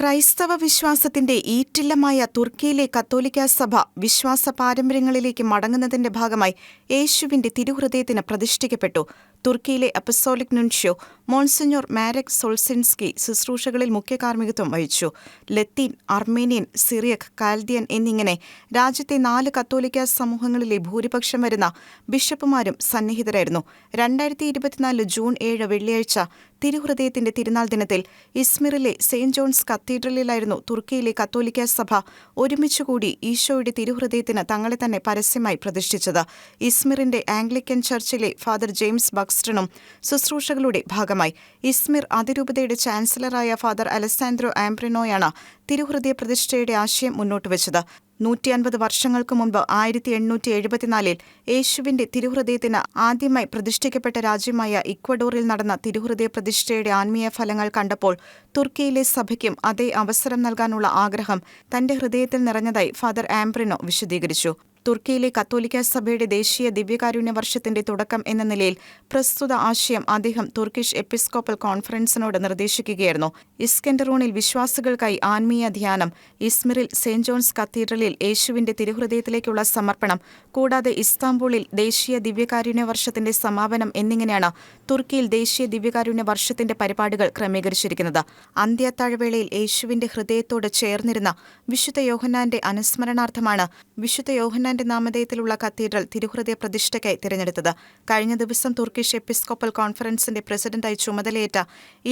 ക്രൈസ്തവ വിശ്വാസത്തിന്റെ ഈറ്റില്ലമായ തുർക്കിയിലെ കത്തോലിക്ക സഭ വിശ്വാസ പാരമ്പര്യങ്ങളിലേക്ക് മടങ്ങുന്നതിന്റെ ഭാഗമായി യേശുവിന്റെ തിരുഹൃദയത്തിന് പ്രതിഷ്ഠിക്കപ്പെട്ടു. തുർക്കിയിലെ അപ്പസോലിക് നുൻഷ്യോ മോൺസിഞ്ഞോർ മാരക് സോൾസിൻസ്കി ശുശ്രൂഷകളിൽ മുഖ്യ കാർമ്മികത്വം വഹിച്ചു. ലത്തീൻ അർമേനിയൻ സിറിയക് കാൽദിയൻ എന്നിങ്ങനെ രാജ്യത്തെ നാല് കത്തോലിക്ക സമൂഹങ്ങളിലെ ഭൂരിപക്ഷം വരുന്ന ബിഷപ്പുമാരും സന്നിഹിതരായിരുന്നു. രണ്ടായിരത്തി ഇരുപത്തിനാല് ജൂൺ ഏഴ് വെള്ളിയാഴ്ച തിരുഹൃദയത്തിന്റെ തിരുനാൾ ദിനത്തിൽ ഇസ്മിറിലെ സെയിന്റ് ജോൺസ് കത്തീഡ്രലിലായിരുന്നു തുർക്കിയിലെ കത്തോലിക്ക സഭ ഒരുമിച്ചുകൂടി ഈശോയുടെ തിരുഹൃദയത്തിന് തങ്ങളെ തന്നെ പരസ്യമായി പ്രതിഷ്ഠിച്ചത്. ഇസ്മിറിന്റെ ആംഗ്ലിക്കൻ ചർച്ചിലെ ഫാദർ ജെയിംസ് ബക്സ്റ്റണും ശുശ്രൂഷകളുടെ ഭാഗമായി. ഇസ്മിർ അതിരൂപതയുടെ ചാൻസലറായ ഫാദർ അലസാൻഡ്രോ ആംബ്രിനോയാണ് തിരുഹൃദയ പ്രതിഷ്ഠയുടെ ആശയം മുന്നോട്ടുവച്ചത്. നൂറ്റി അൻപത് വർഷങ്ങൾക്ക് മുൻപ് ആയിരത്തി എണ്ണൂറ്റി എഴുപത്തിനാലിൽ യേശുവിന്റെ തിരുഹൃദയത്തിന് ആദ്യമായി പ്രതിഷ്ഠിക്കപ്പെട്ട രാജ്യമായ ഇക്വഡോറിൽ നടന്ന തിരുഹൃദയ പ്രതിഷ്ഠയുടെ ആത്മീയ ഫലങ്ങൾ കണ്ടപ്പോൾ തുർക്കിയിലെ സഭയ്ക്കും അതേ അവസരം നൽകാനുള്ള ആഗ്രഹം തന്റെ ഹൃദയത്തിൽ നിറഞ്ഞതായി ഫാദർ ആംബ്രിനോ വിശദീകരിച്ചു. തുർക്കിയിലെ കത്തോലിക്ക സഭയുടെ ദേശീയ ദിവ്യകാരുണ്യ വർഷത്തിന്റെ തുടക്കം എന്ന നിലയിൽ പ്രസ്തുത ആശയം അദ്ദേഹം തുർക്കിഷ് എപ്പിസ്കോപ്പൽ കോൺഫറൻസിനോട് നിർദ്ദേശിക്കുകയായിരുന്നു. ഇസ്കെൻഡറോണിൽ വിശ്വാസികൾക്കായി ആത്മീയ ധ്യാനം ഇസ്മിറിൽ സെന്റ് ജോൺസ് കത്തീഡ്രലിൽ യേശുവിന്റെ തിരുഹൃദയത്തിലേക്കുള്ള സമർപ്പണം കൂടാതെ ഇസ്താംബൂളിൽ ദേശീയ ദിവ്യകാരുണ്യ വർഷത്തിന്റെ സമാപനം എന്നിങ്ങനെയാണ് തുർക്കിയിൽ ദേശീയ ദിവ്യകാരുണ്യ വർഷത്തിന്റെ പരിപാടികൾ ക്രമീകരിച്ചിരിക്കുന്നത്. അന്ത്യത്താഴ്വേളയിൽ യേശുവിന്റെ ഹൃദയത്തോട് ചേർന്നിരുന്ന വിശുദ്ധ യോഹന്നാന്റെ അനുസ്മരണാർത്ഥമാണ് വിശുദ്ധ യോഹന്നാന്റെ നാമധേയത്തിലുള്ള കത്തീഡ്രൽ തിരുഹൃദയ പ്രതിഷ്ഠയ്ക്കായി തിരഞ്ഞെടുത്തത്. കഴിഞ്ഞ ദിവസം തുർക്കിഷ് എപ്പിസ്കോപ്പൽ കോൺഫറൻസിന്റെ പ്രസിഡന്റായി ചുമതലയേറ്റ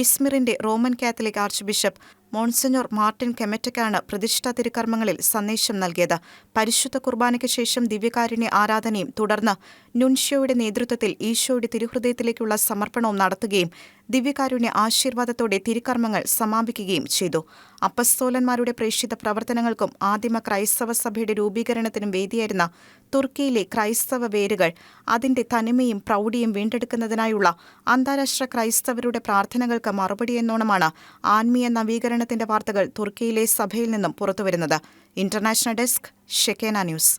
ഇസ്മിറിന്റെ Roman Catholic archbishop monsignor Martin കെമറ്റക്കാണ് പ്രതിഷ്ഠാ തിരുക്കർമ്മങ്ങളിൽ സന്ദേശം നൽകിയത്. പരിശുദ്ധ കുർബാനയ്ക്ക് ശേഷം ദിവ്യകാരുണ്യ ആരാധനയും തുടർന്ന് നുൻഷ്യോയുടെ നേതൃത്വത്തിൽ ഈശോയുടെ തിരുഹൃദയത്തിലേക്കുള്ള സമർപ്പണവും നടത്തുകയും ദിവ്യകാരുണ്യ ആശീർവാദത്തോടെ തിരുക്കർമ്മങ്ങൾ സമാപിക്കുകയും ചെയ്തു. അപ്പസ്തോലന്മാരുടെ പ്രേക്ഷിത പ്രവർത്തനങ്ങൾക്കും ആദിമ ക്രൈസ്തവ സഭയുടെ രൂപീകരണത്തിനും വേദിയായിരുന്ന തുർക്കിയിലെ ക്രൈസ്തവ വേരുകൾ അതിന്റെ തനിമയും പ്രൗഢിയും വീണ്ടെടുക്കുന്നതിനായുള്ള അന്താരാഷ്ട്ര ക്രൈസ്തവരുടെ പ്രാർത്ഥനകൾക്ക് മറുപടിയെന്നോണമാണ് ആത്മീയ നവീകരണത്തിന്റെ വാർത്തകൾ തുർക്കിയിലെ സഭയിൽ നിന്നും പുറത്തുവരുന്നത്. International desk Shekinah news.